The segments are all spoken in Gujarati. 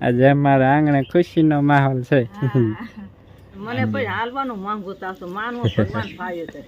આજે અમારા આંગણે ખુશીનો માહોલ છે. મને પછી હાલવાનું માંગુ તાવતો માનવું ભગવાન ફાવે છે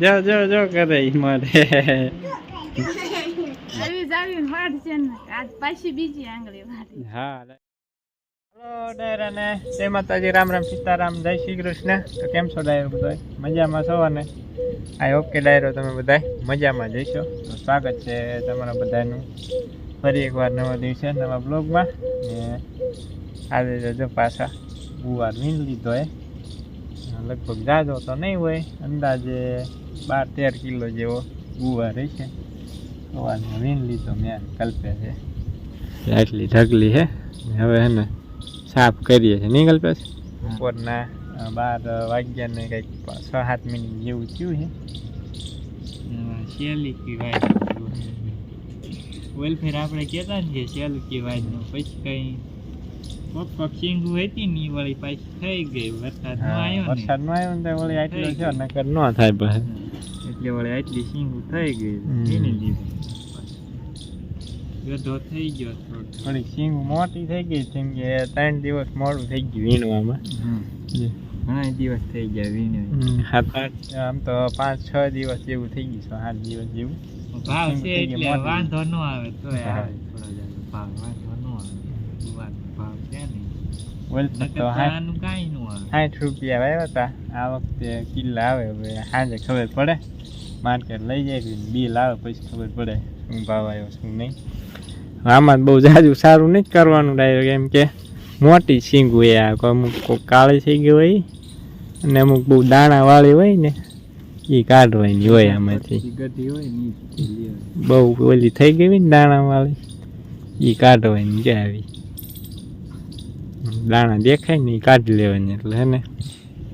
જો જો જો કરે ઈ આવી જાવી વાડ છે ને. આજ પાછી બીજી આંગળી વાડી હા હલો ડાયરાને જય માતાજી. રામ રામ સીતારામ. જય શ્રી કૃષ્ણ. તો કેમ છો ડાયર બધા મજામાં છો ને આઈ ઓકે ડાયરો તમે બધા મજામાં જઈશો. તો સ્વાગત છે તમારા બધાનું. ફરી એકવાર નવા દિવસે નવા બ્લોગમાં ને આજે જજો પાછા ગુવાર વીણ લીધો એ લગભગ જાજો તો નહીં હોય અંદાજે બાર તેર કિલો જેવો ગુવાર રહેશે સવારમાં વીણ લીધો મેં કલ્પે છે આટલી ઢગલી હે. હવે હે ને સાફ કરીએ છીએ નહીં કલ્પે બપોરના બાર વાગ્યા ને કંઈક છ સાત મિનિટ જેવું થયું છે. શેલી કી વાય વેલફેર આપણે કહેતા ને કે શેલી કી વાયનું પછી કઈ પક્ષીંગુ હતી ને ઈ વળી પાછી થઈ ગઈ. વરસાદ નો હા, આવ્યો ને. વરસાદ નો આવ્યો ને વળી આટલો છે. નકર ન થાય પછી. એટલે વળી આટલી શીંગુ થઈ ગઈ. એની લીધે. ગધો થઈ ગયો થોડી સિંગ મોટી થઈ ગઈ જેમ કે ત્રણ દિવસ મોડું થઈ ગયું વીણવામાં ઘણા દિવસ થઈ ગયા વીણે સાત આઠ આમ તો પાંચ છ દિવસ જેવું થઈ ગયું છ દિવસ જેવું. ભાવ છે એટલે વાંધો ન આવે તોય આવે થોડો ભાવ વાંધો ન આવે. ભાવ છે ને વલસાડ નકર તો તો સાઠ રૂપિયા આવ્યા હતા. આ વખતે કિલ્લા આવે હવે સાંજે ખબર પડે. માર્કેટ લઈ જાય બિલ આવે પછી ખબર પડે શું ભાવ આવ્યો શું નહીં. આમાં બહુ જાજુ સારું નહીં કરવાનું ડાયરેક્ટ એમ કે. મોટી સિંગ હોય આ કોઈ અમુક કાળી સિંગ હોય અને અમુક બહુ દાણા વાળી હોય ને એ કાઢવાની હોય આમાંથી. બહુ ઓલી થઈ ગઈ ને દાણા વાળી એ કાઢવાની જે આવી. દાણા દેખાય ને એ કાઢી લેવાની એટલે હે ને?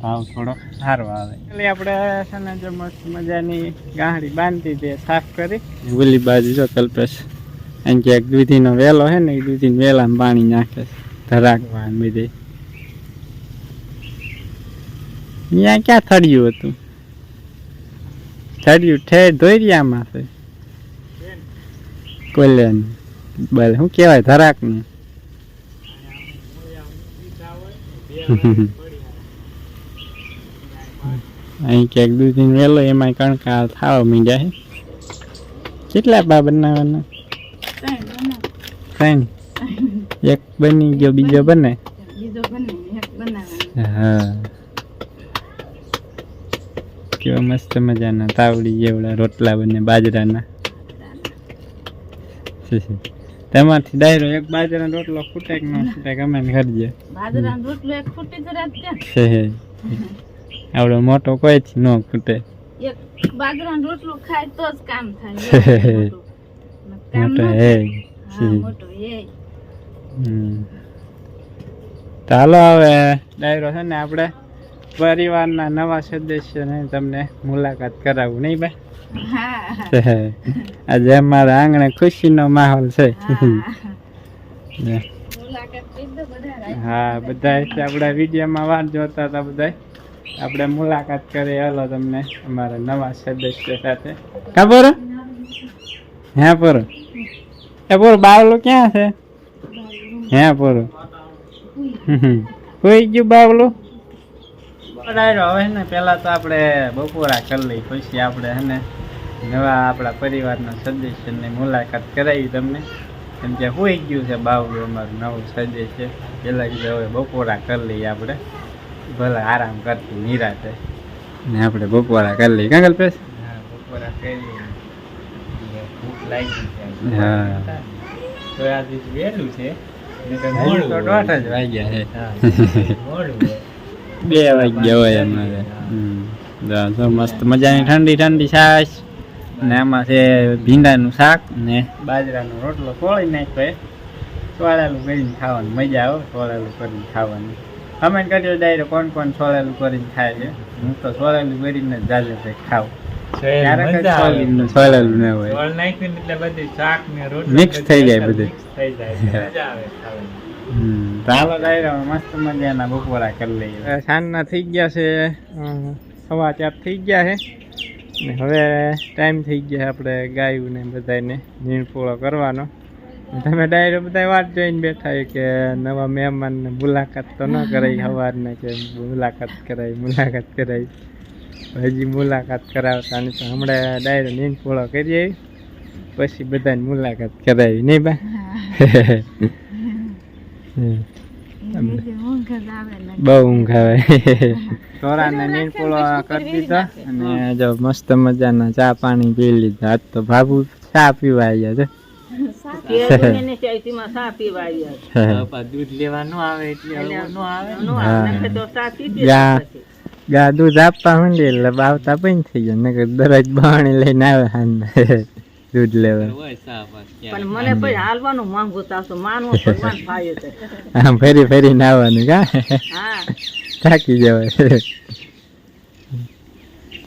ભાવ થોડો સારો આવે. એટલે આપણે છે ને જો મસ્ત મજાની ગાંડી બાંધી દે સાફ કરી. ઓલી બાજુ જો કલ્પેશ અહીં ક્યાંક દૂધીનો વેલો હે ને એ દૂધીને વેલામાં પાણી નાખે છે. ધરાકવા ને બધે. અહીંયા ક્યાં થડ્યું હતું? થડ્યું ઠેર ધોરિયામાં છે. કોલ્યાન બલ શું કહેવાય? ધરાકનું. અહીં ક્યાંક દૂધીને વેલો એમાં કણકા થાવા મીડ્યા છે. કેટલા બા બનાવવાના? ત્રણ? એક બની ગયો બીજો બને? બીજો બને એક બનાવવાનો હા. કેવા મસ્ત મજાના તાવડી જેવડા રોટલા બને બાજરાના. તેમાંથી ડાયરો એક બાજરાનો રોટલો ફૂટે કે ન ફૂટે ગમે ને કરજે. બાજરાનો રોટલો એક ફૂટી તો રાત આવડો મોટો કોઈ ન ખૂટે. એક બાજરાનો રોટલો ખાય તો જ કામ થાય. મોટો. હે. મોટો હે. તો હવે ડાયરો છે ને આપણે પરિવારના નવા સદસ્યને તમને મુલાકાત કરાવું નહીં ભાઈ? હા. આજે અમારા આંગણે ખુશીનો માહોલ છે. હા. બધા. આપણા વિડીયોમાં વાત જોતા હતા બધા આપણે મુલાકાત કરી હાલો તમને અમારા નવા સદસ્ય સાથે. કા બોરો હે. પોરો? એ પોરો બાવલો ક્યાં છે? હે પોરો કોઈ ગયું બાવલો હવે ને પેલા તો આપણે બપોરા કરી લઈ પછી આપણે હે ને નવા આપણા પરિવારના સદસ્યની મુલાકાત કરાવી તમને. કેમ કે હોઈ ગયું છે બાવલું અમારું નવું સદસ્ય. પેલા કીધું હવે બપોરા કરી લઈએ આપણે. ભલે આરામ કરતી નિરાતે. ને આપણે બપોરા કરી લઈએ. કાંગલ પેસ બપોરા કરી લઈએ. ભૂખ લાગી હા. તો આ દિવસ વહેલું છે. બે વાગ્યા હોય અમારે મસ્ત મજાની ઠંડી ઠંડી છાશ. ને આમાં છે ભીંડાનું શાક ને બાજરાનો રોટલો ખોળી નાખ્યો છોળેલું કરીને ખાવાની મજા આવે છોળેલું કરીને ખાવાની. કમેન્ટ કરજો ડાયરો કોણ કોણ છોળેલું કરીને ખાય છે. હું તો સોળેલું કરીને જ જાજે ખાઉં. થઈ જાય બધું. ચાલો ડાયરો મસ્ત મજાના બપોરા કરી લઈએ. સાંજના થઈ ગયા છે. સવા ચાર થઈ ગયા છે. ને હવે ટાઈમ થઈ ગયા આપણે ગાયું ને બધાને નીણપોળો કરવાનો. તમે ડાયરો બધા વાત જોઈને બેઠા છો કે નવા મહેમાનને મુલાકાત તો ન કરાય સવારને કે મુલાકાત કરાય મુલાકાત કરાય. હજી મુલાકાત કરાવતા ને તો હમણાં ડાયરો નીણપોળો કરીએ પછી બધાની મુલાકાત કરાવી નહીં બા? બહુ ઊંઘ આવે. ચોરાને નીણપોળો કરી દીધો અને જો મસ્ત મજાના ચા પાણી પી લીધા. આજ તો બાબુ ચા પીવા આવ્યા છે. દૂધ લેવા ન આવે એટલે એટલે ન આવે નો હા. નખે તો ચા પીધી યા. જ પછી. ગા દૂધ આપવા માંડી એટલે બાવતા પણ થઈ જાય નકર દરજ બાણી લઈને આવે હાન દૂધ લેવા. પણ મને પછી હાલવાનું માંગુ તાસો માનવો ભગવાન છે ફરી ફરી નાવાનું કા? હા. થાકી જવાય.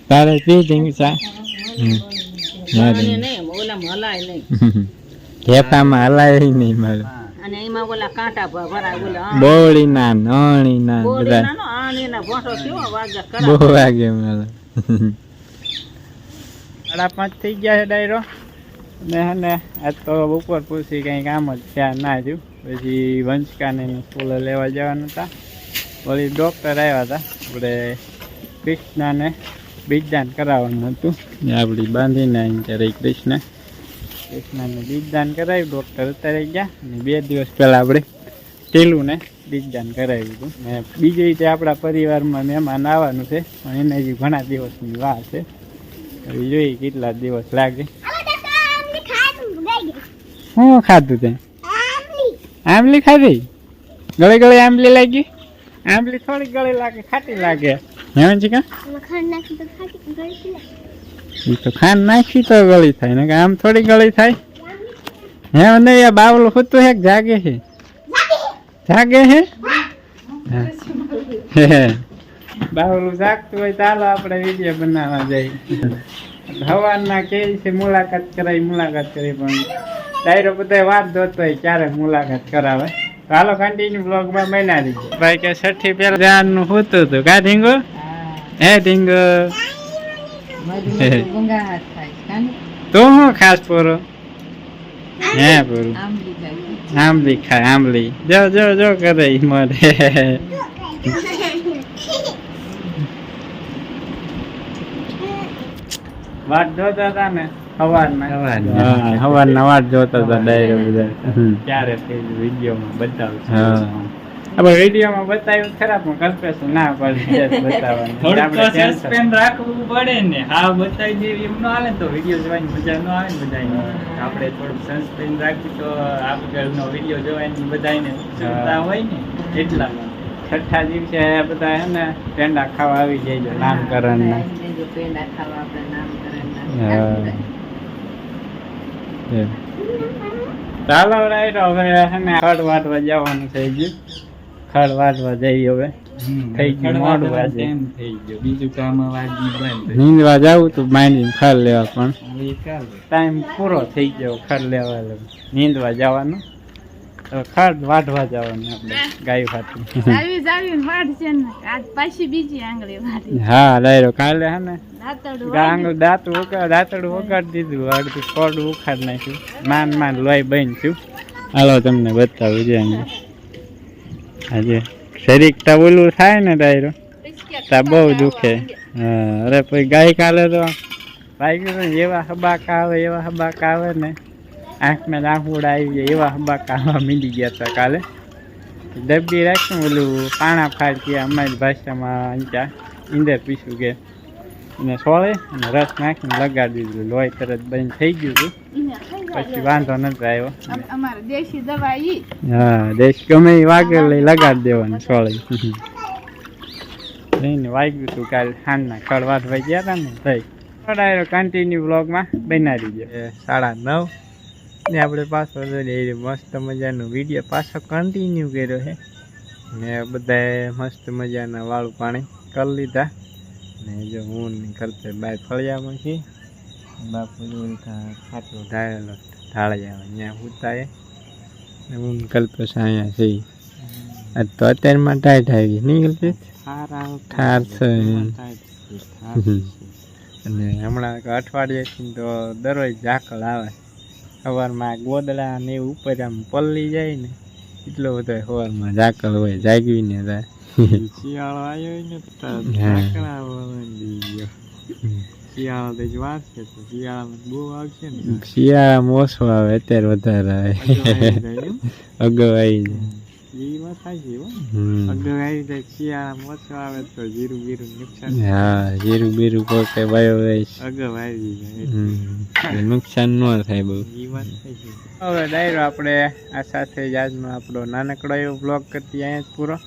તારે પી જઈ સા? હલાય નહીં મારે. અને એમાં ઓલા કાંટા ભ- ઓલા બોળી ના નોણી ના બધા ના નો કેવો વાગે? બહુ વાગે મારે સાડા પાંચ થઈ ગયા છે ડાયરો. ને હે આજ તો ઉપર પૂછી કંઈ કામ જ થયા ના થયું. પછી વંશકાને સ્કૂલે લેવા જવાના હતા. વળી ડૉક્ટર આવ્યા હતા. આપણે કૃષ્ણાને બીજદાન કરાવવાનું હતું. ને આપણી બાંધીને અહીં ત્યારે કૃષ્ણ કૃષ્ણને બીજદાન કરાવ્યું. ડૉક્ટર અત્યારે ગયા. ને બે દિવસ પહેલાં આપણે ટીલુને બીજદાન કરાવ્યું હતું ને બીજી રીતે આપણા પરિવારમાં મહેમાન આવવાનું છે, પણ એને હજી ઘણા દિવસની વાર છે. હવે જોઈએ કેટલા દિવસ લાગે. શું ખાધું તે? આંબલી ખાધી? ગળે ગળે આંબલી લાગી? આંબલી થોડી ગળે લાગે, ખાટી લાગે. હે છે કા? એ તો ખાંડ નાખી તો ગળી થાય ને આમ થોડી ગળી થાય. હે આ બાવલું હોતું હે જાગે છે? જાગે હે? હા. હે. જાગતું હોય ચાલો આપણે વીડિયો બનાવવા જઈએ. હવાના કે છે મુલાકાત કરાવી મુલાકાત કરી પણ ડાયરો બધા વાત જોતો હોય ક્યારે મુલાકાત કરાવે. ચાલો હાલો કન્ટિન્યુ બ્લોગમાં બના દીધો ભાઈ કે છઠ્ઠી પેલા જાનનું હોતું હતું. કા ઢીંગો? હે. ઢીંગો? ગુંગાહાટ થાય કાને? તો હું ખાસ પોરો? હે પોરું આંબલી ખાય. આંબલી. જો જો જો કરે ઈ મરે. વાટ જોતા હતા ને હવારના વાટ જોતા હતા ડાયરો બધા. ક્યારે વિડીયોમાં બતાવશે આપણે વિડીયોમાં બતાવ્યું ખરા પણ કલ્પેશ ના પડે બતાવવાનું. સસ્પેન્સ રાખવું પડે ને. હા બતાવી દેવી એમ ન હાલે તો વીડિયો જોવાની મજા ન આવે ને બધાને આપણે થોડુંક સસ્પેન્સ રાખી તો આગળનો વીડિયો જોવાની બધાને ઉત્સુકતા હોય ને એટલા. છઠ્ઠા દિવસે બધા હે ને પેંડા ખાવા આવી જાય છે નામકરણ ના પેંડા ખાવા આપણે નામકરણના. ચાલો રાઈટ હવે હે ને ખડ વાટવા જવાનું થઈ ગયું. ખડ વાટવા જઈએ હવે. થઈ ગયું મોડું વાજે. થઈ ગયો. બીજું કામ વાજી બંધ નીંદવા જાવું તો માંડી ખડ લેવા પણ. ટાઈમ પૂરો થઈ ગયો ખડ લેવા નીંદવા જવાનું તો ખડ વાઢવા જવાનું આપણે ગાય ફાટી જાવી જાવી ને ને. આજ પાછી બીજી આંગળી વાટી હા ડાયરો કાલે હે ને. આંગળ દાંતું ઉકાળ દાંતડું ઉગાડી દીધું. અડધું કોડ ઉખાડ નાખ્યું. માન માન લોહી બન થયું હાલો તમને બતાવું છે આજે શરીક તા ઓલું થાય ને ડાયરો તા બહુ દુખે. અરે પછી ગાય કાલે તો ભાઈ એવા હબાકા આવે એવા હબાકા આવે ને આંખમાં આંખોડા આવી ગયા એવા હબાકા આવવા મીડી ગયા હતા કાલે. ડબ્બી રાખ્યું ઓલું પાણા ફાડતી અમારી ભાષામાં ત્યાં ઈંદર પીશું કે એને સોળે અને રસ નાખીને લગાડી દીધું. લોહી તરત બંધ થઈ ગયું હતું. પછી વાંધો નથી આવ્યો અમારે દેશી દવા ઈ. હા દેશ ગમે એ વાગે લઈ લગાડી દેવાનું સોળે લઈને વાગ્યું હતું કાલે સાંજના ખડવાટ ભાઈ ગયા હતા ને ભાઈ. ડાયરો કન્ટિન્યુ બ્લોગમાં બનાવી ગયો સાડા નવ. ને આપણે પાછો મસ્ત મજાનો વીડિયો પાછો કન્ટિન્યુ કર્યો છે. ને બધાએ મસ્ત મજાના વાળું પાણી કરી લીધા. ને જો હું કરતે બાય ફળિયામાં છીએ. બાપુ ખાટલો. ઢાળેલો ઢાળિયા અહીંયા ઉતારે ને હું કલ્પેશ અહીંયા છીએ તો અત્યારમાં ટાઈટ આવી નહીં કલ્પેશ? ઠાર છે. અને હમણાં અઠવાડિયેથી તો દરરોજ ઝાકળ આવે. સવારમાં ગોદડા ને એવું ઉપર આમ પલ્લી જાય ને એટલો બધો સવારમાં ઝાકળ હોય જાગવીને થાય. શિયાળો આવ્યો ને તો. ગયો. શિયાળો તો જ વાર છે તો શિયાળામાં બહુ આવશે ને. શિયાળામાં ઓછો આવે અત્યારે વધારે આવે. અગાઉ જાય વાત નુકસાન ન થાય બહુ. હવે ડાયરો આપણે આ સાથે જ આજનો આપણો નાનકડો એવો બ્લોગ કરતી અહીંયા જ પૂરો.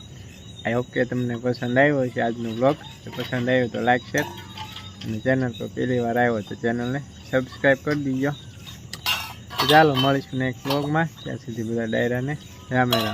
આઈ હોપ કે તમને પસંદ આવ્યો છે આજનો બ્લોગ પસંદ આવ્યો તો લાઈક શેર અને ચેનલ પર પહેલી વાર આવ્યો તો ચેનલને સબસ્ક્રાઈબ કરી દીજો. ચાલો મળીશું નેક્સ્ટ બ્લોગમાં ત્યાં સુધી બધા ડાયરાને રામે રામ.